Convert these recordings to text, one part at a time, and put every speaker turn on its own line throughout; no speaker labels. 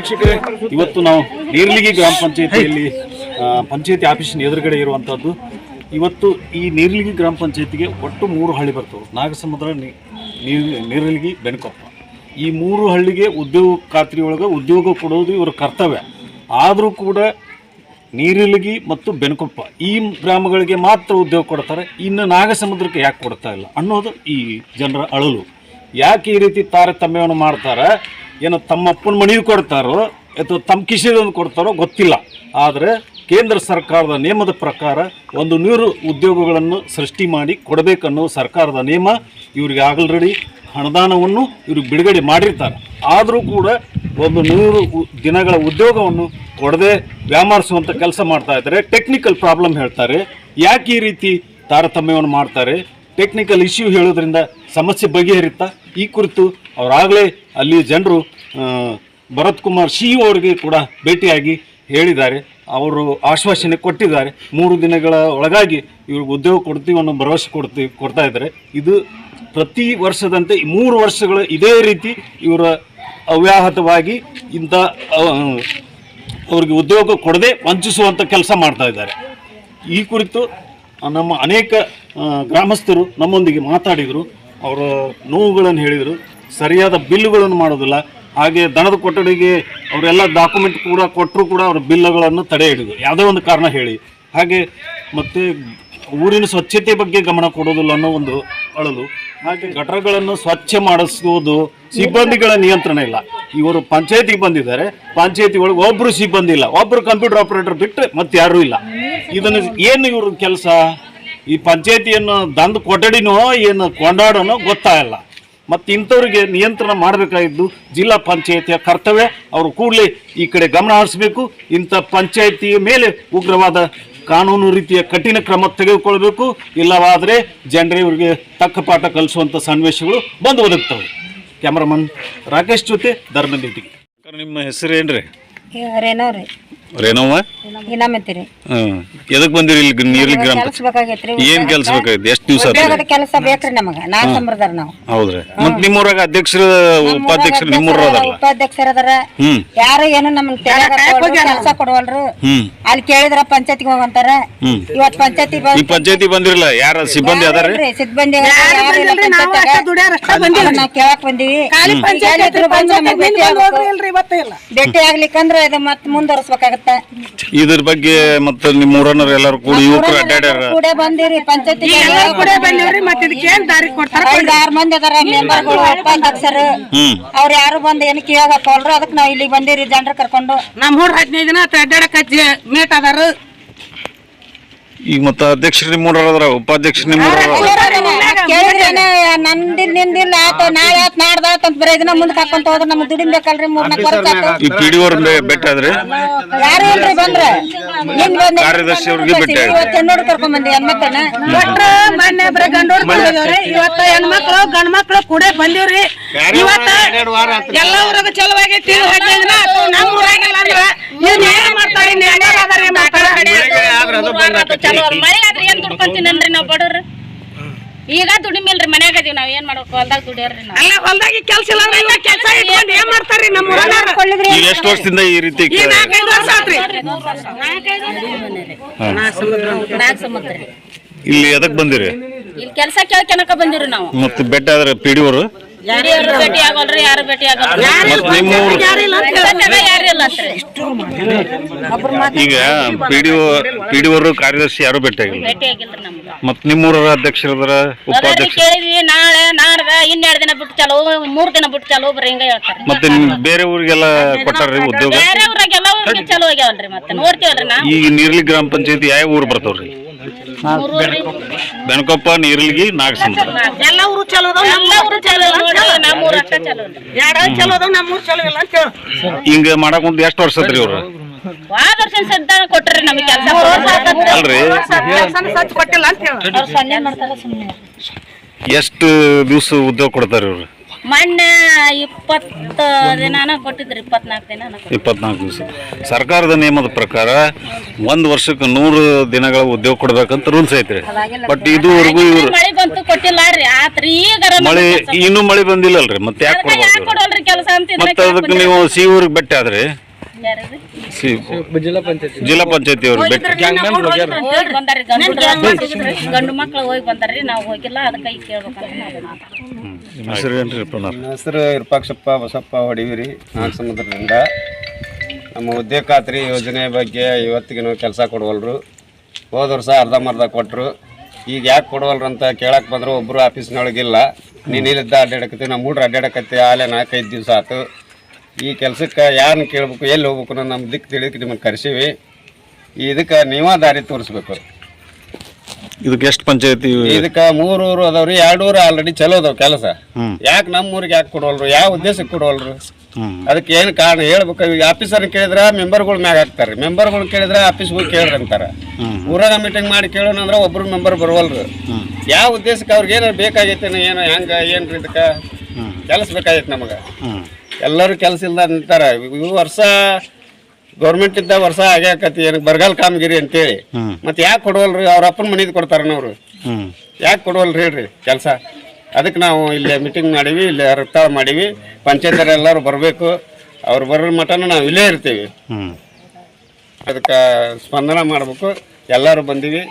ವೀಕ್ಷಕರೇ, ಇವತ್ತು ನಾವು ನೀರ್ಲಿಗಿ ಗ್ರಾಮ ಪಂಚಾಯತಿಯಲ್ಲಿ ಪಂಚಾಯತಿ ಆಫೀಸಿನ ಎದುರುಗಡೆ ಇರುವಂಥದ್ದು ಇವತ್ತು ಈ ನೀರ್ಲಿಗಿ ಗ್ರಾಮ ಪಂಚಾಯತಿಗೆ ಒಟ್ಟು ಮೂರು ಹಳ್ಳಿ ಬರ್ತವೆ. ನಾಗಸಮುದ್ರ ನೀರ್ಲಿಗಿ, ಬೆನಕೊಪ್ಪ. ಈ ಮೂರು ಹಳ್ಳಿಗೆ ಉದ್ಯೋಗ ಖಾತ್ರಿ ಒಳಗೆ ಉದ್ಯೋಗ ಕೊಡೋದು ಇವರ ಕರ್ತವ್ಯ. ಆದರೂ ಕೂಡ ನೀರಿಲಗಿ ಮತ್ತು ಬೆನಕೊಪ್ಪ ಈ ಗ್ರಾಮಗಳಿಗೆ ಮಾತ್ರ ಉದ್ಯೋಗ ಕೊಡ್ತಾರೆ. ಇನ್ನು ನಾಗಸಮುದ್ರಕ್ಕೆ ಯಾಕೆ ಕೊಡ್ತಾ ಇಲ್ಲ ಅನ್ನೋದು ಈ ಜನರ ಅಳಲು. ಯಾಕೆ ಈ ರೀತಿ ತಾರತಮ್ಯವನ್ನು ಮಾಡ್ತಾರೆ? ಏನೋ ತಮ್ಮ ಅಪ್ಪನ ಮನೆಗೆ ಕೊಡ್ತಾರೋ ಅಥವಾ ತಮ್ಮ ಕಿಶಿಯನ್ನು ಕೊಡ್ತಾರೋ ಗೊತ್ತಿಲ್ಲ. ಆದರೆ ಕೇಂದ್ರ ಸರ್ಕಾರದ ನಿಯಮದ ಪ್ರಕಾರ ಒಂದು ನೂರು ಉದ್ಯೋಗಗಳನ್ನು ಸೃಷ್ಟಿ ಮಾಡಿ ಕೊಡಬೇಕನ್ನೋ ಸರ್ಕಾರದ ನಿಯಮ ಇವರಿಗೆ ಆಲ್ರೆಡಿ ಅನುದಾನವನ್ನು ಇವರು ಬಿಡುಗಡೆ ಮಾಡಿರ್ತಾರೆ. ಆದರೂ ಕೂಡ ಒಂದು ನೂರು ದಿನಗಳ ಉದ್ಯೋಗವನ್ನು ಕೊಡದೆ ವ್ಯಾಮಾರಿಸುವಂಥ ಕೆಲಸ ಮಾಡ್ತಾ ಇದ್ದಾರೆ. ಟೆಕ್ನಿಕಲ್ ಪ್ರಾಬ್ಲಮ್ ಹೇಳ್ತಾರೆ. ಯಾಕೆ ಈ ರೀತಿ ತಾರತಮ್ಯವನ್ನು ಮಾಡ್ತಾರೆ? ಟೆಕ್ನಿಕಲ್ ಇಶ್ಯೂ ಹೇಳೋದ್ರಿಂದ ಸಮಸ್ಯೆ ಬಗೆಹರಿತಾ ಈ ಕುರಿತು ಅವರಾಗಲೇ ಅಲ್ಲಿ ಜನರು ಭರತ್ ಕುಮಾರ್ ಸಿ ಅವರಿಗೆ ಕೂಡ ಭೇಟಿಯಾಗಿ ಹೇಳಿದ್ದಾರೆ. ಅವರು ಆಶ್ವಾಸನೆ ಕೊಟ್ಟಿದ್ದಾರೆ. ಮೂರು ದಿನಗಳ ಒಳಗಾಗಿ ಇವ್ರಿಗೆ ಉದ್ಯೋಗ ಕೊಡ್ತೀವಿ ಅನ್ನೋ ಭರವಸೆ ಕೊಡ್ತೀವಿ, ಕೊಡ್ತಾ ಇದ್ದಾರೆ. ಇದು ಪ್ರತಿ ವರ್ಷದಂತೆ ಮೂರು ವರ್ಷಗಳ ಇದೇ ರೀತಿ ಇವರ ಅವ್ಯಾಹತವಾಗಿ ಇಂಥ ಅವ್ರಿಗೆ ಉದ್ಯೋಗ ಕೊಡದೆ ವಂಚಿಸುವಂಥ ಕೆಲಸ ಮಾಡ್ತಾ ಇದ್ದಾರೆ. ಈ ಕುರಿತು ನಮ್ಮ ಅನೇಕ ಗ್ರಾಮಸ್ಥರು ನಮ್ಮೊಂದಿಗೆ ಮಾತಾಡಿದರು. ಅವರ ನೋವುಗಳನ್ನು ಹೇಳಿದರು. ಸರಿಯಾದ ಬಿಲ್ಲುಗಳನ್ನು ಮಾಡೋದಿಲ್ಲ. ಹಾಗೆ ದನದ ಕೊಠಡಿಗೆ ಅವರೆಲ್ಲ ಡಾಕ್ಯುಮೆಂಟ್ ಕೂಡ ಕೊಟ್ಟರು ಕೂಡ ಅವರ ಬಿಲ್ಲುಗಳನ್ನು ತಡೆ ಹಿಡಿದು. ಯಾವುದೇ ಒಂದು ಕಾರಣ ಹೇಳಿ. ಹಾಗೆ ಮತ್ತು ಊರಿನ ಸ್ವಚ್ಛತೆ ಬಗ್ಗೆ ಗಮನ ಕೊಡೋದಿಲ್ಲ ಅನ್ನೋ ಒಂದು ಅಳಲು. ಹಾಗೆ ಗಟರಗಳನ್ನು ಸ್ವಚ್ಛ ಮಾಡಿಸುವುದು ಸಿಬ್ಬಂದಿಗಳ ನಿಯಂತ್ರಣ ಇಲ್ಲ. ಇವರು ಪಂಚಾಯತಿಗೆ ಬಂದಿದ್ದಾರೆ. ಪಂಚಾಯತಿ ಒಳಗೆ ಒಬ್ಬರು ಸಿಬ್ಬಂದಿ ಇಲ್ಲ. ಒಬ್ಬರು ಕಂಪ್ಯೂಟರ್ ಆಪರೇಟರ್ ಬಿಟ್ಟರೆ ಮತ್ತೆ ಯಾರೂ ಇಲ್ಲ. ಇದನ್ನು ಏನು ಇವ್ರ ಕೆಲಸ? ಈ ಪಂಚಾಯತಿಯನ್ನು ದಂದ ಕೊಠಡಿನೋ ಏನು ಕೊಂಡಾಡೋನೋ ಗೊತ್ತಾಗಲ್ಲ ಮತ್ತು ಇಂಥವ್ರಿಗೆ ನಿಯಂತ್ರಣ ಮಾಡಬೇಕಾಗಿದ್ದು ಜಿಲ್ಲಾ ಪಂಚಾಯತಿಯ ಕರ್ತವ್ಯ. ಅವರು ಕೂಡಲೇ ಈ ಕಡೆ ಗಮನ ಹರಿಸಬೇಕು. ಇಂಥ ಪಂಚಾಯತಿಯ ಮೇಲೆ ಉಗ್ರವಾದ ಕಾನೂನು ರೀತಿಯ ಕಠಿಣ ಕ್ರಮ ತೆಗೆದುಕೊಳ್ಬೇಕು. ಇಲ್ಲವಾದರೆ ಜನರೇ ಇವರಿಗೆ ತಕ್ಕ ಪಾಠ ಕಲಿಸುವಂಥ ಸನ್ನಿವೇಶಗಳು ಬಂದು ಒದಗ್ತವೆ. ಕ್ಯಾಮ್ರಾಮನ್ ರಾಕೇಶ್ ಜೊತೆ ಧರ್ಮ ನಿಮ್ಮ ಹೆಸರು
ಏನು ರೀ.
ರೇನವ್ವ
ಇನಾಮತ್ತೀರಿ
ಹ್ಮ್ ಎದಕ್ ಬಂದಿರಿ ಇಲ್ಲಿ ನೀರ್ಲಿ ಗ್ರಾಮ?
ಕೆಲಸ ಬೇಕಾಗೈತ್ರಿ
ಏನ್ ಕೆಲಸ ಬೇಕಾಗಿತ್ತು ಎಷ್ಟು ದಿವಸ
ಉದ್ಯೋಗದ ಕೆಲಸ ಬೇಕ್ರಿ ನಮಗೆ. ನಾ ಸಂಬ್ರದಾರ ನಾವು.
ಹೌದ್ರಿ. ಮತ್ ನಿಮ್ಮೂರಾಗ ಅಧ್ಯಕ್ಷರು ಉಪಾಧ್ಯಕ್ಷರು ನಿಮ್ಮೂರ ಅದಾರಲ್ಲ?
ಉಪಾಧ್ಯಕ್ಷರ ಅದಾರ
ಹ್ಮ್.
ಯಾರು ಏನು ನಮ್ಗೆ ಕೆಲಸ ಕೊಡವಲ್ರು.
ಹ್ಮ್.
ಅಲ್ಲಿ ಕೇಳಿದ್ರ ಪಂಚಾಯತಿಗೆ ಹೋಗಂತಾರ.
ಹ್ಮ್.
ಇವತ್ ಪಂಚಾಯತಿ
ಈ ಪಂಚಾಯತಿ ಬಂದಿರಲ್ಲ? ಯಾರ ಸಿಬ್ಬಂದಿ ಅದಾರ?
ಸಿಬ್ಬಂದಿ ಕೇಳಕ್ ಬಂದಿವಿ. ಭೇಟಿ ಆಗ್ಲಿಕ್ಕಂದ್ರ ಇದು ಮತ್ತೆ ಮುಂದುವರ್ಸ್ಬೇಕಾಗತ್ತ.
ಇದ್ರ ಬಗ್ಗೆ ಮತ್ತೆ ನಿಮ್ಮ ಎಲ್ಲರೂ ಕೂಡಿ ಯುವಕರು ಅಡ್ಡಾಡ್ಯಾರ?
ಕೂಡ ಬಂದಿರಿ ಪಂಚಾಯತಿ
ಕೂಡ ಬಂದಿವ್ರಿ ಮತ್ತೆ ಇದಕ್ಕೆ ಏನ್ ದಾರಿ ಕೊಡ್ತಾರ
ಐದ್ ಆರ್ ಮಂದಿ ಅದಾರ ಮೆಂಬರ್ಗಳು ಉಪಾಧ್ಯಕ್ಷರು
ಹ್ಮ್.
ಅವ್ರ ಯಾರು ಬಂದು ಏನು ಕೇಳಾಕಲ್ರು ಅದಕ್ಕೆ ನಾವ್ ಇಲ್ಲಿಗೆ ಬಂದಿರಿ ಜನರ ಕರ್ಕೊಂಡು.
ನಮ್ ಹುಡ್ರ ಹದಿನೈದು ದಿನ ಅಡ್ಡಾಡಕ್ಕೆ ಮೇಟ್ ಅದಾರು.
ಈಗ ಮತ್ತೆ ಅಧ್ಯಕ್ಷರು ನಿಮ್ಮೂರ ಅದಾರ
ನಿಂದಿಲ್ಲ ಆತ ಅಂತ ಬೇಕಲ್ರಿ ಆತು
ಈ
ಯಾರು ಇಲ್ರಿ ಬಂದ್ರ ಬಂದ
ಮೊನ್ನೆ ಇವತ್ತ ಹೆಣ್ಮಕ್ಳು ಗಂಡ್ ಮಕ್ಳು ಕೂಡ ಬಂದಿವ್ರಿ ಇವತ್ತ ಎಲ್ಲ ಊರಾಗ ಚಲೋ ಆಗೈತಿ ಹದಿನೈದು ದಿನ ಆತು ನಮ್ಮ ಅಂದ್ರ ಮಾಡ್ತಾರೆ ಇನ್ನ ಹೆಂಗಾರ ಅದಾರ ಏನ್ ಮಾಡ್ತಾರ
ಚಲೋ. ಮಳೆ ಆದ್ರೆ ಏನ್ ದುಡ್ಕೊಂತೀನನ್ರಿ ನಾವ್ ಬಡವ್ರು? ಈಗ ದುಡಿಮಿಲ್ರಿ ಮನ್ಯಾಗ ಅದೀವಿ ನಾವ್. ಏನ್ ಮಾಡ್ಬೇಕು? ಹೊಲ್ದಾಗ ದುಡಿಯೋರ್ರಿ ನಾವ್.
ಅಲ್ಲ ಹೊಲ್ದಾಗಿ ಕೆಲ್ಸ ಇಲ್ಲ ಅಂದ್ರೆ ಇವಾಗ ಕೆಲ್ಸ ಇಟ್ಕೊಂಡು ಏನ್ ಮಾಡ್ತಾರ್ರಿ ನಮ್ಮ ಊರಾಗ
ಈಗ ಎಷ್ಟು ವರ್ಷದಿಂದ ಈ ರೀತಿ
ಈ ನಾಲ್ಕೈದು ವರ್ಷ ಆತ್ರಿ.
ನಾಲ್ಕು ಸಮುದ್ರ
ಇಲ್ಲಿ ಎದಕ್ ಬಂದಿರಿ?
ಇಲ್ಲಿ ಕೆಲ್ಸ ಕೇಳ್ಕೊಳಕ ಬಂದಿರಿ ನಾವು.
ಮತ್ತೆ ಬೆಟ್ಟ ಆದ್ರೆ ಪಿ ಡಿ ಅವರು
ಹಿರಿಯರು ಭೇಟಿ ಆಗೋಲ್ರಿ ಯಾರು ಭೇಟಿ ಆಗೋಲ್ರಿ?
ಮತ್ತೆ ನಿಮ್ಮೂರು
ಸದ್ಯದಾಗ ಯಾರು ಇಲ್ಲ
ಈಗ ಪಿ ಡಿ ಪಿ ಡಿ ಅವರು ಕಾರ್ಯದರ್ಶಿ ಯಾರು ಭೇಟಿ ಆಗಿಲ್ಲ?
ಭೇಟಿ ಆಗಿಲ್ರಿ ನಮ್ಗೆ
ಮತ್ತೆ ನಿಮ್ಮೂರ
ಅಧ್ಯಕ್ಷ
ಉಪಾಧ್ಯಕ್ಷ
ಕೇಳಿದ್ವಿ ನಾಳೆ ನಾಡ್ದ ಇನ್ನೆರಡು ದಿನ ಬಿಟ್ಟು ಚಲೋ ಮೂರ್ ದಿನ ಬಿಟ್ಟು ಚಲೋ ಬರೀ ಹಿಂಗ ಹೇಳ್ತಾರೆ.
ಮತ್ತೆ ನಿಮ್ ಬೇರೆ ಊರಿಗೆಲ್ಲ ಕೊಟ್ಟಾರ್ರಿ ಉದ್ಯೋಗ?
ಬೇರೆ ಊರಾಗೆಲ್ಲ ಊರಿಗೆ ಚಲೋ ಆಗ್ಯಾವಲ್ರಿ ಮತ್ತೆ ನೋಡ್ತೀವಲ್ರಿ ನಾವು.
ಈಗ ನೀರ್ಲಿ ಗ್ರಾಮ ಪಂಚಾಯತಿ ಯಾವ ಊರು ಬರ್ತಾವ್ರಿ? ಬೆನಕೊಪ್ಪ ನೀರ್ಲಿಗಿ ನಾಗಸಂದ್ರ
ಎಲ್ಲ ಊರು ಚಲೋ ಅದಾವ
ಎಲ್ಲ ಊರು ಚಲೋ ನಮ್ಮ ಊರು ಅಷ್ಟ ಚಲೋ ಇಲ್ರಿ
ಎರಡು ಚಲೋ ಅದಾವ ನಮ್ಮ ಊರು ಚಲೋ ಇಲ್ಲ ಅಂತ ಹೇಳು.
ಹಿಂಗ ಮಾಡಕ್ ಒಂದ್ ಎಷ್ಟು ವರ್ಷ ಆತ್ರಿ ಇವರು?
ವಾದ ವರ್ಷ ಸಂತಾನ ಕೊಟ್ರಿ ನಮಗೆ ಕೆಲಸ
ಅಲ್ರಿ?
ಕೊಟ್ಟಿಲ್ಲ ಅಂತ ಹೇಳಿ.
ಎಷ್ಟು ದಿವಸ ಉದ್ಯೋಗ ಕೊಡ್ತಾರೆ ಇವ್ರು?
ಮೊನ್ನೆ ಇಪ್ಪತ್ತು ದಿನಾನ ಕೊಟ್ಟಿದ್ರಿ ಇಪ್ಪತ್ನಾಲ್ಕು ದಿನ
ಇಪ್ಪತ್ನಾಲ್ಕು ದಿವಸ. ಸರ್ಕಾರದ ನಿಯಮದ ಪ್ರಕಾರ ಒಂದು ವರ್ಷಕ್ಕೆ ನೂರು ದಿನಗಳ ಉದ್ಯೋಗ ಕೊಡ್ಬೇಕಂತ ರೂಲ್ಸ್ ಐತ್ರಿ. ಬಟ್ ಇದುವರೆಗೂ ಇವ್ರು
ಮಳೆ ಬಂತು ಕೊಟ್ಟಿಲ್ಲ ರೀ ಆತ್ರಿ ಈಗ
ಮಳೆ ಇನ್ನೂ ಮಳೆ ಬಂದಿಲ್ಲಲ್ರಿ ಮತ್ತೆ ಯಾಕೆ ಕೊಡ್ಬಾರ್ದು?
ಕೆಲಸ ಅಂತ
ಮತ್ತೆ ಅದಕ್ಕೆ ನೀವು ಸಿ ಊರಿಗೆ ಭೇಟಿ ಆದ್ರಿ? ಸಿ ಜಿಲ್ಲಾ ಪಂಚಾಯತಿ.
ಜಿಲ್ಲಾ ಪಂಚಾಯತಿ ಅವರು ಗಂಡು ಮಕ್ಕಳು ಹೋಗಿ ಬಂದಾರ್ರಿ. ನಾವು ಹೋಗಿಲ್ಲ. ಅದಕ್ಕೆ ಈಗ ಕೇಳ್ಬೇಕಂತ
ಹೆಸರು
ಇರ್ಪಾಕ್ಷಪ್ಪ ಬಸಪ್ಪ ಹೊಡಿವಿರಿ. ನಾಲ್ಕು ಸಮುದ್ರದಿಂದ. ನಮ್ಮ ಉದ್ಯೋಗ ಖಾತ್ರಿ ಯೋಜನೆ ಬಗ್ಗೆ ಇವತ್ತಿಗೆ ಕೆಲಸ ಕೊಡುವಲ್ರು. ಹೋದ ವರ್ಷ ಅರ್ಧಂಬರ್ಧ ಕೊಟ್ಟರು ಈಗ ಯಾಕೆ ಕೊಡುವಲ್ರು ಅಂತ ಕೇಳಕ್ಕೆ ಬಂದರು ಒಬ್ಬರು ಆಫೀಸ್ನೊಳಗಿಲ್ಲ. ನೀನು ಇಲ್ಲಿದ್ದ ಅಡ್ಡಾಡಕತ್ತಿ ನಮ್ಮ ಹುಡ್ರು ಅಡ್ಡಾಡಕತ್ತಿ ಆಲೆ ನಾಲ್ಕೈದು ದಿವಸ ಆಯ್ತು ಈ ಕೆಲಸಕ್ಕೆ ಯಾರನ್ನ ಕೇಳಬೇಕು ಎಲ್ಲಿ ಹೋಗ್ಬೇಕು ಅನ್ನೋ ನಮ್ಮ ದಿಕ್ಕು ತಿಳಿದಕ್ಕೆ ನಿಮಗೆ ಕರೆಸೀವಿ. ಇದಕ್ಕೆ ನೀವೇ ದಾರಿ ತೋರಿಸ್ಬೇಕು.
ಇದಕ್ಕೆ ಎಷ್ಟು ಪಂಚಾಯತಿ?
ಇದಕ್ಕೆ ಮೂರು ಊರು ಅದಾವ್ರಿ ಎರಡು ಊರು ಆಲ್ರೆಡಿ ಚಲೋ ಅದಾವ ಕೆಲಸ. ಯಾಕೆ ನಮ್ಮ ಊರಿಗೆ ಯಾಕೆ ಕೊಡೋಲ್ರು ಯಾವ ಉದ್ದೇಶಕ್ಕೆ
ಕೊಡೋಲ್ರು
ಅದಕ್ಕೆ ಏನು ಕಾರಣ ಹೇಳ್ಬೇಕು ಈಗ ಆಫೀಸರ್ ಕೇಳಿದ್ರೆ ಮೆಂಬರ್ಗಳು ಮ್ಯಾಗ ಹಾಕ್ತಾರೆ. ಮೆಂಬರ್ಗಳು ಕೇಳಿದ್ರೆ ಆಫೀಸ್ ಹೋಗಿ ಕೇಳ್ರಿ ಅಂತಾರೆ. ಊರಾಗ ಮೀಟಿಂಗ್ ಮಾಡಿ ಕೇಳೋಣ ಅಂದ್ರೆ ಒಬ್ರು ಮೆಂಬರ್ ಬರುವಲ್ರು. ಯಾವ ಉದ್ದೇಶಕ್ಕೆ ಅವ್ರಿಗೆ ಏನಾರು ಬೇಕಾಗೈತೆ ಏನು ಹೆಂಗ ಏನ್ರಿ ಇದಕ್ಕೆ? ಕೆಲಸ ಬೇಕಾಗೈತೆ ನಮಗೆ. ಎಲ್ಲರೂ ಕೆಲಸ ಇಲ್ದ ನಿಂತಾರೆ. ಇವು ವರ್ಷ ಗೌರ್ಮೆಂಟ್ ಇದ್ದ ವರ್ಷ ಆಗ್ಯಾಕತಿ ಆಕತಿ. ಏನಕ್ಕೆ ಬರಗಾಲ ಕಾಮಗಿರಿ ಅಂತೇಳಿ. ಮತ್ತೆ ಯಾಕೆ ಕೊಡವಲ್ರಿ? ಅವ್ರ ಅಪ್ಪನ ಮನಿದು ಕೊಡ್ತಾರನವ್ರು
ಅವರು.
ಯಾಕೆ ಕೊಡವಲ್ರಿ ಹೇಳ್ರಿ ಕೆಲಸ? ಅದಕ್ಕೆ ನಾವು ಇಲ್ಲಿ ಮೀಟಿಂಗ್ ಮಾಡೀವಿ ಇಲ್ಲಿ ರಕ್ತಾಳ ಮಾಡೀವಿ. ಪಂಚಾಯತರು ಎಲ್ಲರೂ ಬರಬೇಕು. ಅವ್ರು ಬರೋ ಮಟನ ನಾವು ಇಲ್ಲೇ ಇರ್ತೀವಿ. ಅದಕ್ಕೆ ಸ್ಪಂದನ ಮಾಡಬೇಕು. ಎಲ್ಲರೂ ಬಂದೀವಿ.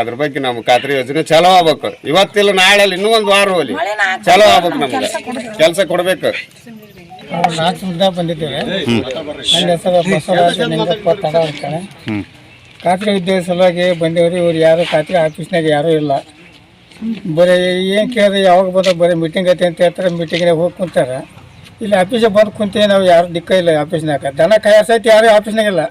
ಅದ್ರ ಬಗ್ಗೆ ನಮ್ಮ ಖಾತ್ರಿ ಯೋಜನೆ ಚಲೋ ಆಗ್ಬೇಕು. ಇವತ್ತಿಲ್ಲ ನಾಳೆ ಇನ್ನೂ ಒಂದು ವಾರ ಹೋಗ್ಲಿ ಚಲೋ ಆಗ್ಬೇಕು ನಮ್ಗೆ ಕೆಲಸ ಕೊಡಬೇಕು.
ನಾವು ನಾಲ್ಕು ಬಂದಿದ್ದೇವೆ. ನನ್ನ ಹೆಸರು ಬಸವರಾಜ ನಿಂಗಪ್ಪ ತಡ ಅಂತಾನೆ. ಖಾತ್ರಿ ಉದ್ಯೋಗ ಸಲುವಾಗಿ ಬಂದೇವ್ರಿ ಇವ್ರು ಯಾರು ಖಾತ್ರಿ ಆಫೀಸ್ನಾಗ ಯಾರೂ ಇಲ್ಲ. ಬರೀ ಏನು ಕೇಳಿದ್ರೆ ಯಾವಾಗ ಬರೋ ಬರೀ ಮೀಟಿಂಗ್ ಐತೆ ಅಂತ ಹೇಳ್ತಾರೆ ಮೀಟಿಂಗ್ನಾಗ ಹೋಗಿ ಕುಂತಾರೆ. ಇಲ್ಲಿ ಆಫೀಸಿಗೆ ಬಂದು ಕುಂತೀವಿ ನಾವು ಯಾರು ದಿಕ್ಕ ಇಲ್ಲ ಆಫೀಸ್ನಾಗ ದನ ಕಾಯಸೈತಿ ಯಾರು ಆಫೀಸ್ನಾಗಿಲ್ಲ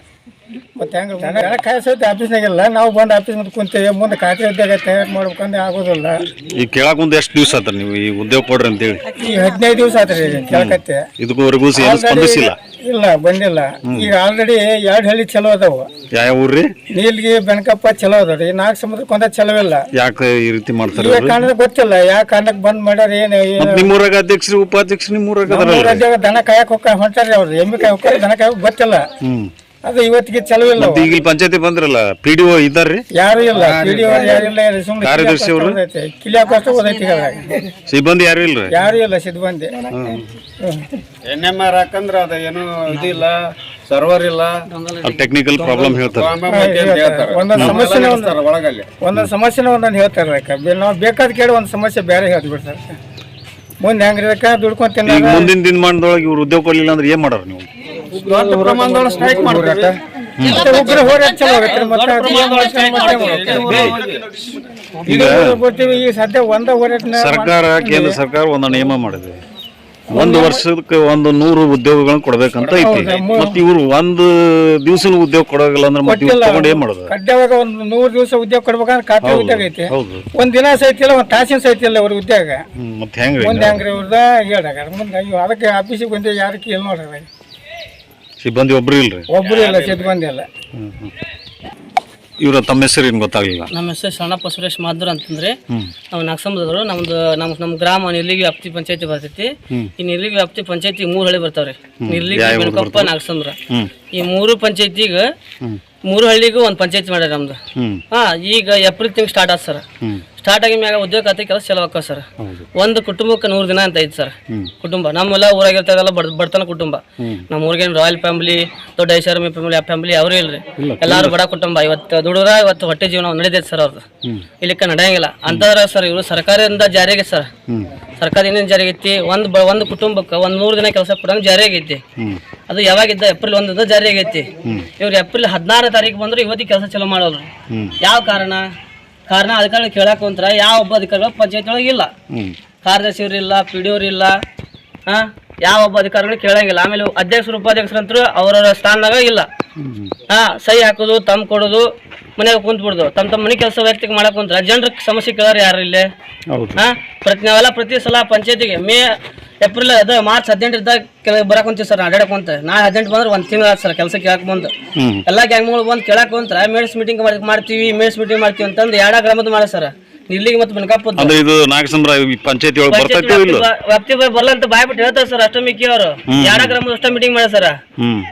ಮತ್ತೆ ಹೆಂಗೆ ದನ ಕಾಯಸೈತಿ ಆಫೀಸ್ನಾಗಿಲ್ಲ. ನಾವು ಬಂದು ಆಫೀಸ್ ಮುಂದೆ ಕುಂತೀವಿ ಮುಂದೆ ಖಾತೆ ಉದ್ಯೋಗ ತಯಾರು ಮಾಡ್ಬೇಕಂದ್ರೆ ಆಗೋದಿಲ್ಲ.
ಈಗ ಕೇಳಕ್ ಮುಂದೆ ಎಷ್ಟು ದಿವಸ ಆತ ನೀವು? ಈ ಉದ್ಯೋಗ ಕೊಡ್ರಿ ಅಂತೇಳಿ.
ಈ ಹದಿನೈದು ದಿವಸ ಆತ್ರಿ ಈಗ ಕೇಳಕತ್ತೆ.
ಇದಕ್ಕೂವರೆಗೂ ಏನು ಸ್ಪಂದಿಸಿಲ್ಲ?
ಇಲ್ಲ ಬಂದಿಲ್ಲ. ಈಗ ಆಲ್ರೆಡಿ ಎರಡು ಹಳ್ಳಿ ಚಲೋ ಅದಾವು.
ಯಾವ ಊರ್ರಿ?
ನೀಲ್ಗಿ ಬೆನಕಪ್ಪ ಚಲೋ ಅದಾವ್ರಿ ನಾಲ್ಕು ಸಮುದ್ರಕ್ಕೆ ಒಂದ ಚಲೋ ಇಲ್ಲ.
ಯಾಕೆ ಈ ರೀತಿ ಮಾಡ್ತಾರೆ ಅವ್ರು?
ಕಾರಣದ ಗೊತ್ತಿಲ್ಲ. ಯಾವ ಕಾರಣಕ್ಕೆ ಬಂದ್ ಮಾಡ್ಯಾರ ಏನು? ಏನು
ನಿಮ್ಮೂರಾಗ ಅಧ್ಯಕ್ಷರು ಉಪಾಧ್ಯಕ್ಷರು ನಿಮ್ಮ ಊರಾಗ
ನಮ್ಮ
ಅದಾರಲ್ರಿ
ರಾಜ್ಯದಾಗ ದನ ಕಾಯಕ್ ಹೋಗ ಹೊಂಟಾರ್ರಿ ಅವ್ರು. ಎಮ್ಮೆ ಕಾಯಕ್ ಹೋಗ್ತಾರೆ ದನ ಕಾಯಕ್ ಗೊತ್ತಿಲ್ಲ.
ಹ್ಮ್.
ಅದು ಇವತ್ತಿಗೆ ಚಲೋ ಇಲ್ಲ
ಮತ್ತೆ ಈಗ ಇಲ್ಲಿ ಪಂಚಾಯತಿ ಬಂದ್ರಲ್ಲ ಪಿ ಡಿ ಒ ಇದ್ದಾರ್ರಿ?
ಯಾರು ಇಲ್ಲ ಪಿ ಡಿ ಯಾರಿಲ್ಲ ಸುಮ್ಮನೆ
ಕಾರ್ಯದರ್ಶಿ ಅವರು?
ಕಿಲಿಯಾಕ ಅಷ್ಟು ಓದೈತಿ ಅದ್ರಾಗ.
ಸಿಬ್ಬಂದಿ ಯಾರು ಇಲ್ರಿ?
ಯಾರು ಇಲ್ಲ ಸಿಬ್ಬಂದಿ.
ಎನ್ ಎಂ ಆರ್ ಹಾಕಂದ್ರ ಅದ ಏನು ಇದಿಲ್ಲ ಸರ್ವರ್ ಇಲ್ಲ.
ಟೆಕ್ನಿಕಲ್ ಪ್ರಾಬ್ಲಮ್ ಹೇಳ್ತಾರೆ.
ಒಂದೊಂದು ಸಮಸ್ಯೆನೇ ಒಂದು
ಒಳಗಲ್ಲಿ.
ಒಂದೊಂದು ಸಮಸ್ಯೆನ ಒಂದೊಂದು ಹೇಳ್ತಾರೆ ಅದಕ್ಕೆ ನಾವು ಬೇಕಾದ ಕೇಳಿ ಒಂದು ಸಮಸ್ಯೆ ಬೇರೆ ಹೇಳ್ಬಿಡ್ತಾರೆ. ಮುಂದೆ ಹೆಂಗ್ರಿ ದುಡ್ಕೊಂತೀನಿ
ಮುಂದಿನ ದಿನಮಾನದೊಳಗೆ ಇವ್ರು ಉದ್ಯೋಗ ಕೊಡ್ಲಿಲ್ಲ ಅಂದ್ರೆ ಏನು ಮಾಡೋರು ನೀವು?
ದೊಡ್ಡ ಪ್ರಮಾಣದೊಳಗೆ ಸ್ಟ್ರೈಕ್ ಮಾಡ್ತಾರೆ
ಮತ್ತೆ ಉಗ್ರ ಹೋರಾಟ ಚಲೋ ಆಗತ್ತೆ ಮತ್ತೆ.
ಈಗ
ಇದು ಗೊತ್ತೀವಿ ಈಗ ಸದ್ಯ ಒಂದ ಹೋರಾಟ
ಸರ್ಕಾರ ಕೇಂದ್ರ ಸರ್ಕಾರ ಒಂದು ನಿಯಮ ಮಾಡಿದೆ. ಒಂದು ವರ್ಷಕ್ಕೆ ಒಂದು ನೂರು ಉದ್ಯೋಗಗಳನ್ನ ಕೊಡ್ಬೇಕಂತ ಐತಿ. ಮತ್ತೆ ಇವ್ರು ಒಂದು ದಿವಸ ಉದ್ಯೋಗ ಕೊಡೋಗಿಲ್ಲ ಅಂದ್ರೆ ಮತ್ತೆ ಇವ್ರು ತಗೊಂಡು ಏನ್ ಮಾಡೋದು?
ಕಡ್ಡಾಯವಾಗ ಒಂದು ನೂರು ದಿವಸ ಉದ್ಯೋಗ ಕೊಡ್ಬೇಕಂದ್ರೆ ಖಾತೆ ಉದ್ಯೋಗ ಐತಿ.
ಹೌದು.
ಒಂದ್ ದಿನ ಸಹಿತ ಇಲ್ಲ ಒಂದ್ ತಾಸಿನ ಸಹಿತ ಇಲ್ಲ ಅವ್ರ ಉದ್ಯೋಗ.
ಮತ್ತೆ ಹೆಂಗ್ರಿ
ಒಂದ್ ಹೆಂಗ್ರಿ ಅವ್ರದ? ಹೇಳಾಗ ಮುಂದೆ ಅಯ್ಯೋ ಅದಕ್ಕೆ ಆಫೀಸಿಗೆ ಬಂದೆ ಯಾರು ಕೇಳಿ ನೋಡ್ರಿ.
ಸಿಬ್ಬಂದಿ ಒಬ್ರು ಇಲ್ರಿ?
ಒಬ್ರು ಇಲ್ಲ ಸಿಬ್ಬಂದಿ ಇಲ್ಲ.
ಇವ್ರ ತಮ್ಮ ಹೆಸರು ಏನು ಗೊತ್ತಾಗಲಿಲ್ಲ?
ನಮ್ಮ ಹೆಸರು ಶರಣಪ್ಪ ಸುರೇಶ್ ಮಾದ್ರ ಅಂತಂದ್ರೆ ನಾವು ನಾಗಸಂಬದವರು ನಮ್ದು ನಮ್ ನಮ್ಮ ಗ್ರಾಮ ನಿರ್ಲಿಗಿ ವ್ಯಾಪ್ತಿ ಪಂಚಾಯತಿ ಬರ್ತೈತಿ. ಈ ನಿರ್ಲಿಗಿ ವ್ಯಾಪ್ತಿ ಪಂಚಾಯತಿ ಮೂರು ಹಳ್ಳಿ ಬರ್ತಾವ್ರಿ. ನಿರ್ಲಿಗಿ ಬೆಳಕಪ್ಪ ನಾಗಸಂದ್ರ ಈ ಮೂರು ಪಂಚಾಯತಿಗ ಮೂರು ಹಳ್ಳಿಗೂ ಒಂದು ಪಂಚಾಯತಿ ಮಾಡ್ಯಾರ ನಮ್ದು. ಹಾ ಈಗ ಏಪ್ರಿಲ್ ತಿಂಗ್ ಸ್ಟಾರ್ಟ್ ಆತ್ ಸರ್. ಸ್ಟಾರ್ಟ್ ಆಗಿ ಮ್ಯಾಗ ಉದ್ಯೋಗ ಖಾತೆ ಕೆಲಸ ಚಲೋ ಹಾಕೋ ಸರ್. ಒಂದು ಕುಟುಂಬಕ್ಕೆ ನೂರು ದಿನ ಅಂತ ಐತೆ ಸರ್. ಕುಟುಂಬ. ನಮ್ಮೆಲ್ಲ ಊರಾಗಿರ್ತದಲ್ಲ ಬಡ ಬಡತನ ಕುಟುಂಬ. ನಮ್ಮ ಊರಿಗೇನು ರಾಯಲ್ ಫ್ಯಾಮಿಲಿ ದೊಡ್ಡ ಐಷಾರಾಮಿ ಫ್ಯಾಮಿಲಿ ಆ ಫ್ಯಾಮಿಲಿ ಅವರು ಇಲ್ರಿ. ಎಲ್ಲಾರು ಬಡ ಕುಟುಂಬ. ಇವತ್ತು ದುಡುರ ಇವತ್ತು ಹೊಟ್ಟೆ ಜೀವನ ನಡೆದೈತೆ ಸರ್ ಅವ್ರದ್ದು ಇಲ್ಲಿಕ್ಕೆ ನಡೆಯಂಗಿಲ್ಲ. ಅಂತಂದ್ರೆ ಸರ್ ಇವರು ಸರ್ಕಾರದಿಂದ ಜಾರಿಗೆ ಸರ್. ಸರ್ಕಾರ ಏನೇನು ಜಾರಿಗೆ ಐತಿ. ಒಂದು ಒಂದು ಕುಟುಂಬಕ್ಕೆ ಒಂದು ನೂರು ದಿನ ಕೆಲಸ ಕೊಡಂಗೆ ಜಾರಿ ಆಗೈತಿ ಅದು ಯಾವಾಗಿದ್ದ ಏಪ್ರಿಲ್ ಒಂದಿಂದ ಜಾರಿ ಆಗೈತಿ ಇವ್ರು ಏಪ್ರಿಲ್ ಹದಿನಾರು ತಾರೀಕು ಬಂದ್ರೆ ಇವತ್ತಿಗೆ ಕೆಲಸ ಚಲೋ ಮಾಡೋರು ಯಾವ ಕಾರಣ? ಕಾರಣ ಅಧಿಕಾರಿಗಳು ಕೇಳಕ್ ಕುಂತ್ರ ಯಾವ ಒಬ್ಬ ಅಧಿಕಾರಿಗಳು ಪಂಚಾಯತ್ ಒಳಗೆ ಇಲ್ಲ ಕಾರ್ಯದರ್ಶಿಯವ್ರಿಲ್ಲ ಪಿ ಡಿ ಇಲ್ಲ. ಹಾ? ಯಾವ ಒಬ್ಬ ಅಧಿಕಾರಿಗಳು ಕೇಳಂಗಿಲ್ಲ. ಆಮೇಲೆ ಅಧ್ಯಕ್ಷರು ಉಪಾಧ್ಯಕ್ಷರಂತೂ ಅವರವರ ಸ್ಥಾನದಾಗ ಇಲ್ಲ. ಹಾ ಸಹಿ ಹಾಕೋದು ತಮ್ ಕೊಡೋದು ಮನೆಯಾಗ ಕುಂತ್ ಬಿಡೋದು. ತಮ್ಮ ತಮ್ಮ ಮನೆ ಕೆಲಸ ವ್ಯಕ್ತಿಗೆ ಮಾಡಕ್ ಕುಂತ್ರ. ಜನರ ಸಮಸ್ಯೆ ಕೇಳೋರು ಯಾರು ಇಲ್ಲೇ? ಹಾ ಪ್ರತಿ ನಾವೆಲ್ಲ ಪ್ರತಿ ಸಲ ಪಂಚಾಯತಿಗೆ ಮೇ ಏಪ್ರಿಲ್ ಅದ ಮಾರ್ಚ್ ಹದಿನೆಂಟರದಾಗ ಕೆಲ ಬರಕ್ ಕುಂತೀವಿ ಸರ್ ಅಡ್ಡಾಡಕ್ ಕುಂತ. ನಾ ಹದಿನೆಂಟು ಬಂದ್ರೆ ಒಂದು ತಿಂಗಳು ಸರ್ ಕೆಲಸ ಕೇಳಕ್ ಬಂದ್
ಎಲ್ಲಾ
ಎಲ್ಲ ಗ್ಯಾಂಗ್ಗಳು ಬಂದು ಕೇಳಕ್ ಕುಂತ್ರ. ಮೇಡ್ಸ್ ಮೀಟಿಂಗ್ ಮಾಡ್ತೀವಿ ಮೇಡ್ಸ್ ಮೀಟಿಂಗ್ ಮಾಡ್ತೀವಿ ಅಂತಂದು ಎರಡ ಗ್ರಾಮದ ಮಾಡ ಸರ್. ನಿಲ್ಲಿಗೆ ಮತ್ತೆ
ಅಂದ್ರೆ ಇದು ನಾಗಸಂಬ್ರ ಪಂಚಾಯತಿ ಒಳಗೆ ಬರ್ತೈತೆ ಇಲ್ಲ?
ವ್ಯಾಪ್ತಿ ಬರ್ಲ ಅಂತ ಬಾಯ್ ಬಿಟ್ಟು ಹೇಳ್ತಾರೆ ಸರ್ ಅಷ್ಟೊಮ್ಮೆ ಅವರು. ಯಾರ ಗ್ರಾಮದ ಅಷ್ಟ ಮೀಟಿಂಗ್ ಮಾಡ್ಯಾರ ಸರ್.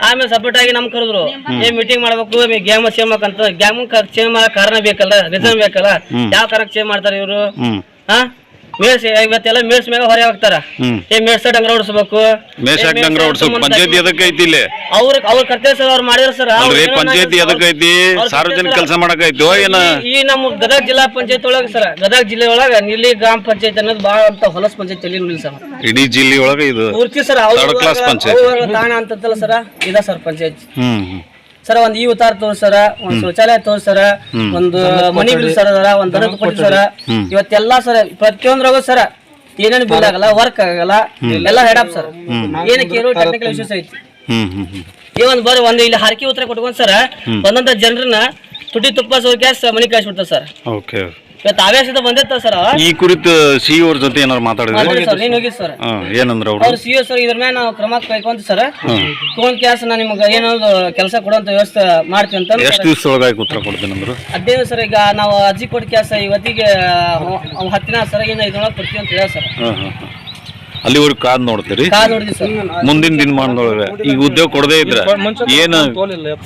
ಆಮೇಲೆ ಸಪರೇಟ್ ಆಗಿ ನಮ್ ಕರೆದ್ರು. ಏನ್ ಮೀಟಿಂಗ್ ಮಾಡ್ಬೇಕು ಗ್ಯಾಮ್ ಚೇಂಜ್ ಅಂತ. ಗ್ಯಾಮ್ ಚೇಂಜ್ ಮಾಡೋ ಕಾರಣ ಬೇಕಲ್ಲ? ರೀಸನ್ ಬೇಕಲ್ಲ? ಯಾವ ಕಾರಣಕ್ಕೆ ಚೇಂಜ್ ಮಾಡ್ತಾರೆ ಇವರು? ಹಾ ಮೇಳ್ಸ್ ಇವತ್ತೆಲ್ಲ ಮೇಳ್ಸ್ ಮ್ಯಾಗ ಹೊರೆ ಹೋಗ್ತಾರ
ಹ್ಮ್.
ಏ ಮೇಳ್ಸ ಡಂಗ್ರ ಓಡಿಸ್ಬೇಕು
ಮೇಷಾಕ್ ಡಂಗ್ರ ಓಡಿಸ್ಬೇಕು ಪಂಚಾಯತಿ ಎದಕ್ಕೆ ಐತಿ ಇಲ್ಲಿ?
ಅವ್ರ ಅವ್ರ ಕರ್ತವ್ಯ ಸರ್ ಅವ್ರು ಮಾಡಿದ್ರ ಸರ್.
ಅಲ್ರಿ ಪಂಚಾಯತಿ ಎದಕ್ಕೆ ಐತಿ? ಸಾರ್ವಜನಿಕ ಕೆಲಸ ಮಾಡಕೈತೋ ಏನ?
ಈ ನಮ್ಮ ಗದಗ ಜಿಲ್ಲಾ ಪಂಚಾಯತ್ ಒಳಗ ಸರ್. ಗದಗ ಜಿಲ್ಲೆ ಒಳಗ ಗ್ರಾಮ ಪಂಚಾಯತ್ ಅನ್ನೋದು ಬಹಳ ಅಂತ ಹೊಲಸ್ ಪಂಚಾಯತ್ ಅಲ್ಲಿ ನೋಡಿ ಸರ್.
ಇಡೀ ಜಿಲ್ಲೆ ಒಳಗ ಇದು
ಪೂರ್ತಿ ಸರ್
ಪಂಚಾಯತ್.
ತಾಣ ಅಂತಲ್ಲ ಸರ್. ಇದ ಸರ್ ಪಂಚಾಯತ್.
ಹ್ಮ್ ಹ್ಮ್.
ಸರ ಒಂದ್ ಈ ಉತ್ತಾರ ತೋರ್ಸರ ಒಂದ್ ಶೌಚಾಲಯ ತೋರ್ಸರ ಒಂದು ಮನಿ ಬಿಲ್ ಸರ್ ಅದರ ಒಂದ್ ದನದ ಕೊಟ್ಟು ಸರ. ಇವತ್ತೆಲ್ಲಾ ಸರ್ ಪ್ರತಿಯೊಂದ್ರಾಗೂ ಸರ ಏನೇನು ಬಿಲ್ ಆಗಲ್ಲ ವರ್ಕ್ ಆಗಲ್ಲ ಎಲ್ಲ ಹೆಡ್ ಸರ್. ಏನಕ್ಕೆ ಇರೋ ಟೆಕ್ನಿಕಲ್ ಇಶ್ಯೂಸ್ ಐತಿ. ಈ ಒಂದ್ ಬರೀ ಒಂದು ಇಲ್ಲಿ ಹರಕೆ ಉತ್ತರ ಕೊಟ್ಕೊಂಡ್ ಸರ್ ಒಂದೊಂದ ಜನರನ್ನ ತುಟಿ ತುಪ್ಪ ಸೋಕ್ಯಾಸ್ ಕ್ಯಾಸ್ ಮನಿ ಕಳ್ಸಿಬಿಡ್ತಾರ ಸರ್.
ಓಕೆ.
ಇವತ್ತು ಆವೇಶದ ಸರ್
ಈ ಕುರಿತು ಸಿ ಅವ್ರ ಜೊತೆ ಏನಾರು ಮಾತಾಡಿದ್ರೆ?
ಸರ್ ನೀನ್ ಹೋಗಿ ಸರ್.
ಏನಂದ್ರ ಅವ್ರು?
ಅವ್ರು ಸಿ ಎಸ್ ಸರ್ ಇದ್ರ ಮೇಲೆ ನಾವು ಕ್ರಮ ಕೈಕೊಂತ ಸರ್. ಫೋನ್ ಕ್ಯಾಸ್ ನಾ ನಿಮ್ಗೆ ಏನಾದ್ರು ಕೆಲಸ ಕೊಡುವಂತ ವ್ಯವಸ್ಥೆ ಮಾಡ್ತೀವಿ ಅಂತ
ಎಷ್ಟು ದಿವಸ ಒಳಗಾಗಿ ಉತ್ತರ ಕೊಡ್ತೀನಿ ಅಂದ್ರು?
ಅದೇನು ಸರ್ ಈಗ ನಾವು ಅರ್ಜಿ ಕೊಟ್ಟ ಕ್ಯಾಸ ಇವತ್ತಿಗೆ ಹತ್ತಿನ ಸರ್ ಏನ ಇದ್ರೊಳಗೆ ಕೊಡ್ತೀವಿ ಅಂತ ಹೇಳ ಸರ್.
ಅಲ್ಲಿವರೆಗೆ ಕಾದ್ ನೋಡ್ತೀರಿ?
ಮುಂದಿನ ನೋಡಿದ್ವಿ ಸರ್.
ಮುಂದಿನ ದಿನಮಾನದೊಳಗೆ. ಈಗ ಉದ್ಯೋಗ ಕೊಡದೇ ಇದ್ರೆ ಏನು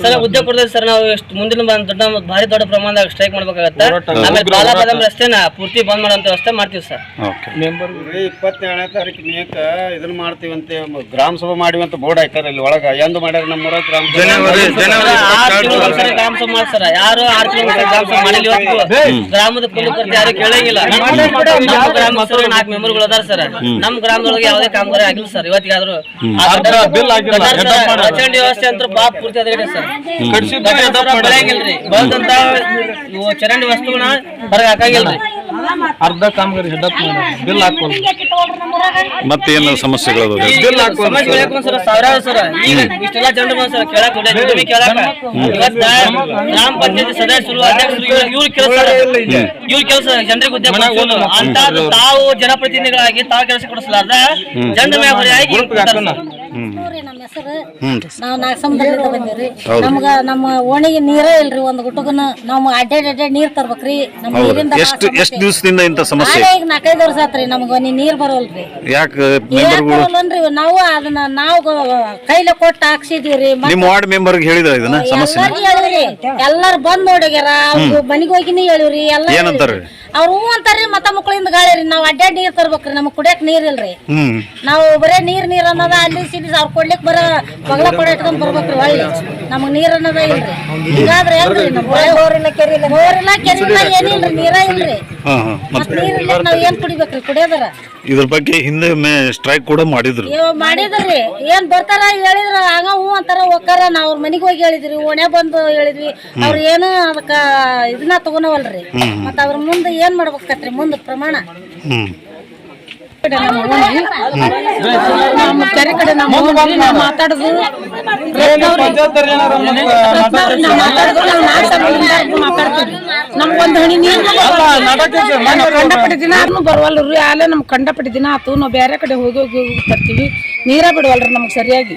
ಸರ್ ಉದ್ಯೋಗ ಕೊಡದೆ ಸರ್ ನಾವು ಎಷ್ಟು ಮುಂದಿನ ಬಂದ್ ದೊಡ್ಡ ಭಾರಿ ದೊಡ್ಡ ಪ್ರಮಾಣದಾಗ ಸ್ಟ್ರೈಕ್ ಮಾಡ್ಬೇಕಾಗತ್ತೆ? ಆಮೇಲೆ ಬಾಲ ಬಾದಾಮ್ ರಸ್ತೆನ ಪೂರ್ತಿ ಬಂದ್ ಮಾಡಂತ ವ್ಯವಸ್ಥೆ ಮಾಡ್ತೀವಿ ಸರ್.
ಓಕೆ.
ಇಪ್ಪತ್ತೇಳನೇ ತಾರೀಕು ನೇಕ ಇದನ್ನ ಮಾಡ್ತೀವಿ ಅಂತ ಗ್ರಾಮ ಸಭಾ ಮಾಡಿವಂತ ಬೋರ್ಡ್ ಹಾಕ್ಯಾರ ಇಲ್ಲಿ ಒಳಗ. ಎಂದು ಮಾಡ್ಯಾರ ನಮ್ಮ ಗ್ರಾಮ ಸಭಾ?
ಆರು ತಿಂಗಳು ಒಂದ್ಸರಿ ಗ್ರಾಮ ಸಭಾ ಮಾಡ್ತಾರ ಯಾರು ಆರು ಕಿಲೋಮೀಟರ್ ಗ್ರಾಮ ಸಭೆ ಮಾಡಿಲ್ಲ ಇವತ್ತು ಗ್ರಾಮದ ಕುಲಕರ್ತಿ ಯಾರು ಕೇಳಂಗಿಲ್ಲ. ನಮ್ಮ ನಾಲ್ಕು ಮೆಂಬರ್ಗಳು ಅದಾರ ಸರ್. ನಮ್ಮ ಗ್ರಾಮದೊಳಗೆ ಯಾವುದೇ ಕಾಮಗಾರಿ ಆಗಿಲ್ಲ ಸರ್. ಇವತ್ತಿಗಾದ್ರು ಪ್ರಚಂಡ ವ್ಯವಸ್ಥೆ ಅಂತ ಬಾಪ್ ಪೂರ್ತಿ ಅದೇ ಸರ್. ಬೆಳೆಯಂಗಿಲ್ರಿ ಬಂದಂತ ಚರಂಡಿ ವಸ್ತುನ ಹೊರಗೆ ಹಾಕಂಗಿಲ್ರಿ.
ಅರ್ಧ ಕಾಮಗಾರಿ ಬಿಲ್ ಹಾಕೋದು
ಮತ್ತೇನು ಸಮಸ್ಯೆಗಳು
ಸಮಾಜ ಬೆಳೆಯಕ್ಕೆ ಸರ್ ಸಾವಿರಾರು ಸರ್ ಈಗ ಇಷ್ಟೆಲ್ಲ ಜನರು ಬಂದ್ ಸರ್ ಕೇಳಕ್ ಹೊಡೆ ದುಡಿಮೆ ಕೇಳಕ ಇವತ್ತ ಗ್ರಾಮ ಪಂಚಾಯತಿ ಸದಸ್ಯರು ಅಧ್ಯಕ್ಷರು ಇವ್ರು ಇವ್ರ ಕೆಲಸ ಇವ್ರ ಕೆಲಸ ಜನರಿಗೆ ಉದ್ಯೋಗ ಅಂತ ತಾವು ಜನಪ್ರತಿನಿಧಿಗಳಾಗಿ ತಾವು ಕೆಲಸ ಕೊಡಿಸಲಾರ್ದ ಜನರ ಮೇಲೆ ಹೊರೆಯಾಗಿ
ನಮ್ಮ ಹೆಸರು ನಾವು ನಮ್ಗ ನಮ್ಮ ಓಣಿಗೆ ನೀರೇ ಇಲ್ರಿ ಒಂದ್ ಗುಟುಗನ ನಾವು ಅಡ್ಡಾಡ್ ಅಡ್ಡಾಡ್ ನೀರ್ ತರ್ಬೇಕ್ರಿ. ನೀರಿಂದ ಭಾಳ
ಎಷ್ಟು ಎಷ್ಟು
ಸಮಸ್ಯೆ.
ದಿವಸದಿಂದ ಇಂಥ ಸಮಸ್ಯೆ?
ನಾಳೆ ಈಗ ನಾಲ್ಕೈದು ವರ್ಷ ಆತ್ರಿ ನಮ್ಗ ನೀ ನೀರ್ ಬರೋಲ್ರಿ.
ಯಾಕೆ
ಯಾಕ್
ಮೆಂಬರ್ಗಳು?
ಬರೋಲ್ಲನ್ರಿ ನಾವು ಅದನ್ನ ನಾವು ಕೈಲೆ ಕೊಟ್ಟ ಹಾಕ್ಸಿದೀವ್ರಿ. ಮತ್ತ್
ನಿಮ್ಮ ವಾರ್ಡ್ ಮೆಂಬರ್ಗೆ ಹೇಳಿದ್ರ ಇದನ್ನ ಸಮಸ್ಯೆ
ಎಲ್ಲಾರ್ಗೂ ಹೇಳಿವ್ರಿ ಎಲ್ಲಾರು ಬಂದ್ ನೋಡ್ಯಾರ ಅವ್ರು ಮನಿಗ್ ಹೋಗಿನಿ ಹೇಳಿವ್ರಿ ಎಲ್ಲ
ಏನಂತಾರ್ರಿ?
ಅವ್ರು ಹೂ ಅಂತಾರ್ರಿ ಮತ್ತ ಮಕ್ಳಿಂದ ಗಾಳಿ ರೀ ನಾವ್ ಅಡ್ಡಾಡ್ ನೀರ್ ತರ್ಬೇಕ್ರಿ ನಮಗ್ ಕುಡಿಯಕ್ ನೀರ್ ಇಲ್ರಿ. ನಾವು ಬರೇ ನೀರ್ ನೀರ್ ಅನ್ನೋದ ಅಲ್ಲಿ ಸಿಲಿ ಅವ್ರ ಕೊಡ್ಲಿಕ್ ಬರ ಬಗಲ ಕೊಡ ಇಟ್ಕೊಂಡ್ ಬರ್ಬೇಕ್ರಿ ಹೊಳ್ಳಿ. ನಮಗ್ ನೀರ್ ಅನ್ನೋದ ಇಲ್ರಿ. ಹಿಂಗಾದ್ರೆ ಹೆಂಗ್ರಿ ಬೋರಿಲ್ಲ ಕೆರಿ ಇಲ್ಲ ಏನಿಲ್ರಿ ನೀರ ಇಲ್ರಿ.
ಹಾ ಹಾ.
ಮತ್ ನೀರ್ ಇರ್ಲಿಕ್ ನಾವ್ ಏನ್ ಕುಡಿಬೇಕ್ರಿ? ಕುಡಿಯೋದರ?
ಇದ್ರ ಬಗ್ಗೆ ಹಿಂದೆ ಸ್ಟ್ರೈಕ್ ಕೂಡ ಮಾಡಿದ್ರು.
ಮಾಡಿದ್ರಿ. ಏನ್ ಬರ್ತಾರ ಹೇಳಿದ್ರ ಹಂಗ ಹೂ ಅಂತಾರ ಹೋಗ್ತಾರ ನಾವ್ ಅವ್ರ ಮನಿಗ್ ಹೋಗಿ ಹೇಳಿದ್ರಿ ಓಣೆ ಬಂದು ಹೇಳಿದ್ವಿ. ಅವ್ರ ಏನು ಅದಕ್ಕ ಇದನ್ನ ತಗೊನವಲ್ರಿ. ಮತ್ತ ಅವ್ರ ಮುಂದೆ ಏನ್ ಮಾಡ್ಬೇಕತ್ರಿ ಮುಂದ ಪ್ರಮಾಣ.
ನಮ್ಮ ಕೆರೆ ಕಡೆ ನಮ್ಮ ಊರಲ್ಲಿ ನಾವು ಮಾತಾಡುದು. ನಾವು ಮಾತಾಡುದು ನಾವು ನಾಲ್ಕು ಸಾವಿರದಿಂದ ಮಾತಾಡ್ತೀವಿ. ನಮ್ಗೊಂದು ಹಣಿ ನೀರು ಕಂಡಪಟ್ಟಿ ದಿನ ಬರವಲ್ರಿ ಆಲೆ ನಮ್ಗೆ ಕಂಡಪಟ್ಟಿ ದಿನ ಆತು ನಾವು ಬೇರೆ ಕಡೆ ಹೋಗಿ ಹೋಗಿ ಹೋಗಿ ತರ್ತೀವಿ ನೀರ ಬಿಡವಲ್ರಿ ನಮ್ಗೆ ಸರಿಯಾಗಿ.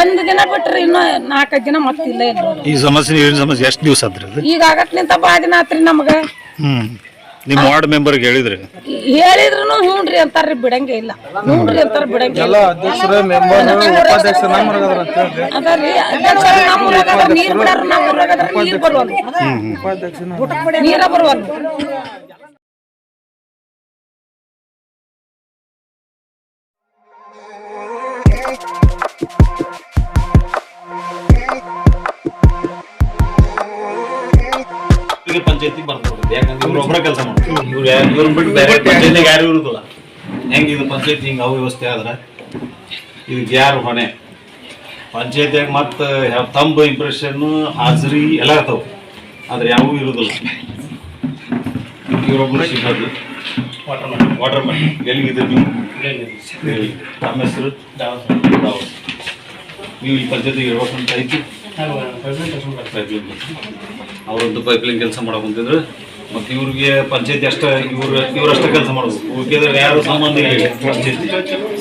ಒಂದು ದಿನ ಬಿಟ್ರಿ ಇನ್ನು ನಾಲ್ಕೈದು ದಿನ ಮತ್ತಿಲ್ಲ ಇಲ್ಲ.
ಈ ಸಮಸ್ಯೆ ನೀರಿನ ಸಮಸ್ಯೆ? ಎಷ್ಟು ದಿವಸ ಆದ್ರಿ ಅದು?
ಈಗ ಭಾಳ ದಿನ ಆತ್ರಿ ನಮ್ಗೆ.
ಹ್ಮ್. ನಿಮ್ಮ ವಾರ್ಡ್ ಮೆಂಬರ್ಗೆ ಹೇಳಿದ್ರಿ?
ಹೇಳಿದ್ರು ಹ್ಞೂನ್ರಿ ಅಂತಾರ್ರಿ ಬಿಡಂಗೆ ಇಲ್ಲ. ಹ್ಞೂನ್ರಿ ಅಂತಾರ ಬಿಡಂಗೆ ಇಲ್ಲ.
ಅಧ್ಯಕ್ಷರು ಮೆಂಬರ್ ಉಪಾಧ್ಯಕ್ಷರು ನಮ್ಮ
ಅದರಿ ಅಧ್ಯಕ್ಷರು ನಮ್ಮ ಊರಾಗ ಅದಾರ, ನೀರ್ ಬಿಡಾರ ನಮ್ಮ ಊರಾಗ ಅದಾರ, ನೀರ್ ಬರುವಲ್ರಿ. ನೀರ ಬರುವಲ್ರಿ.
ಪಂಚಾಯತಿ ಬರ್ತದೆ ಯಾಕಂದ್ರೆ ಇವ್ರು ಒಬ್ಬರ ಕೆಲಸ ಮಾಡ್ತಾರೆ ಇವ್ರು ಯಾರು ಇವ್ರನ್ನ ಬಿಟ್ಟು ಬೇರೆ ಪಂಚಾಯತಿಗೆ ಯಾರು ಇರುದಿಲ್ಲ. ಹೆಂಗೆ ಇದು ಪಂಚಾಯತಿ ಹಿಂಗೆ ವ್ಯವಸ್ಥೆ ಆದ್ರೆ ಇದಕ್ಕೆ ಯಾರು ಹೊಣೆ? ಪಂಚಾಯತಿಯಾಗ ಮತ್ತೆ ತಂಬ ಇಂಪ್ರೆಷನ್ನು ಹಾಜರಿ ಎಲ್ಲ ಇರ್ತಾವೆ. ಆದ್ರೆ ಯಾವೂ ಇರುದಿಲ್ಲ. ಇವರೊಬ್ಬರು ಸಿಬ್ಬಂದಿ ವಾಟರ್ ಮ್ಯಾನ್ ವಾಟರ್ ಮ್ಯಾನ್ ಎಲ್ಲಿಗಿದ್ದೀರಿ ನೀವು. ನಮ್ಮ ಹೆಸರು. ನೀವು ಈ ಪಂಚಾಯತಿಗೆ ಇರ್ಬೇಕಂತ ಐತಿ? ಅವರದ್ದು ಅವರೊಂದು ಪೈಪ್ಲೈನ್ ಕೆಲಸ ಮಾಡಕ್ ಕುಂತಿದ್ರು. ಮತ್ತೆ ಇವ್ರಿಗೆ ಪಂಚಾಯತಿ ಅಷ್ಟ, ಇವ್ರ ಇವ್ರಷ್ಟ ಕೆಲಸ ಮಾಡಬೇಕು. ಉಳ್ಕಿದ್ರೆ ಯಾರು ಸಂಬಂಧ ಇಲ್ಲ. ಪಂಚಾಯತಿ.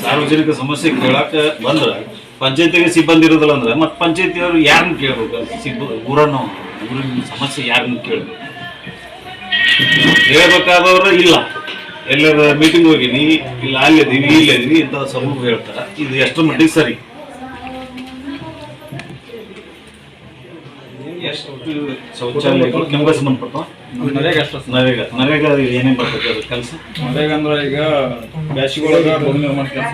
ಸಾರ್ವಜನಿಕ ಸಮಸ್ಯೆ ಕೇಳಕ್ಕೆ ಬಂದ್ರೆ ಪಂಚಾಯತಿಗೆ ಸಿಬ್ಬಂದಿ ಇರೋದಿಲ್ಲ ಅಂದ್ರೆ ಮತ್ತೆ ಪಂಚಾಯತಿಯವರು ಯಾರನ್ನ ಕೇಳ್ಬೇಕು? ಸಿಬ್ಬ ಊರನ್ನು, ಊರಿನ ಸಮಸ್ಯೆ ಯಾರನ್ನ ಕೇಳ್ಬೇಕು? ಹೇಳ್ಬೇಕಾದವ್ರು ಇಲ್ಲ. ಎಲ್ಲರ ಮೀಟಿಂಗ್ ಹೋಗಿನಿ, ಇಲ್ಲ ಅಲ್ಲಿದ್ದೀವಿ ಇಲ್ಲಿದ್ದೀವಿ ಇಂಥ ಸಮೂಹ ಹೇಳ್ತಾರೆ. ಇದು ಎಷ್ಟು ಮಟ್ಟಿಗೆ ಸರಿ. ಎಷ್ಟು ಶೌಚಾಲಯಗಳು ಕೆಂಬ ಸಂಬಂಧಪಟ್ಟ?
ನರೇಗ
ನರೇಗಾ. ನರೇಗಾ ಏನೇನು ಬರ್ತದೆ ಅದು ಕೆಲಸ?
ನರೇಗಾ ಅಂದ್ರೆ ಈಗ ರೋಡ್ ನಿರ್ಮಾಣ ಕೆಲಸ.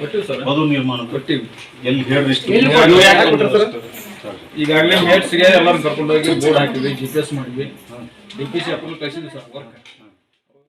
ಮತ್ತು ಮಧು ನಿರ್ಮಾಣ
ಕೊಟ್ಟಿವಿ.
ಎಲ್ಲಿ
ಈಗಾಗಲೇ ಮೇಟ್ಸ್ಗೆ ಎಲ್ಲರೂ ಕರ್ಕೊಂಡೋಗಿ ಬೋರ್ಡ್ ಹಾಕಿದ್ವಿ ಜಿ ಪಿ ಎಸ್ ಮಾಡಿದ್ವಿ. ಡಿ ಪಿ ಸಿ ಅಪ್ರೂವ್ ಕಳಿಸಿದ್ವಿ ಸರ್ ವರ್ಕ್